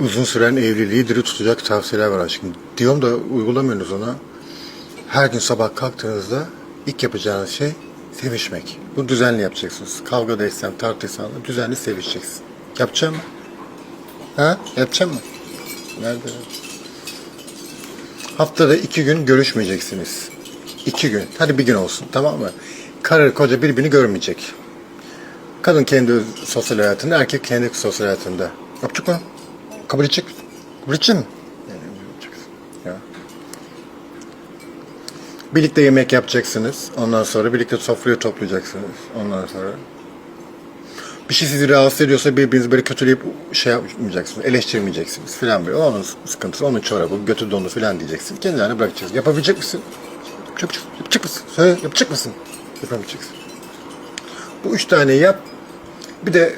uzun süren evliliği diri tutacak tavsiyeler var aşkım. Diyorum da uygulamıyorsunuz ona. Her gün sabah kalktığınızda ilk yapacağınız şey sevişmek. Bunu düzenli yapacaksınız. Kavga da etsen, tartışsan da düzenli sevişeceksin. Yapacak mı? Ha? Yapacak mı? Nerede? Haftada iki gün görüşmeyeceksiniz. İki gün. Hadi bir gün olsun tamam mı? Karı koca birbirini görmeyecek. Kadın kendi sosyal hayatında, erkek kendi sosyal hayatında. Yapacak mı? Kabul edecek misin? Kabul edecek misin? Yapacaksın. Ya. Birlikte yemek yapacaksınız. Ondan sonra birlikte sofrayı toplayacaksınız. Ondan sonra bir şey sizi rahatsız ediyorsa birbirinizi böyle kötüleyip şey yapmayacaksınız, eleştirmeyeceksiniz filan böyle. Onun sıkıntısı, onun çorabı, götü donu filan diyeceksin. Kendilerine bırakacaksın. Yapabilecek misin? Yapacak, yapacak mısın? Söyle, yapacak mısın? Yapamayacaksın. Bu üç tane yap. Bir de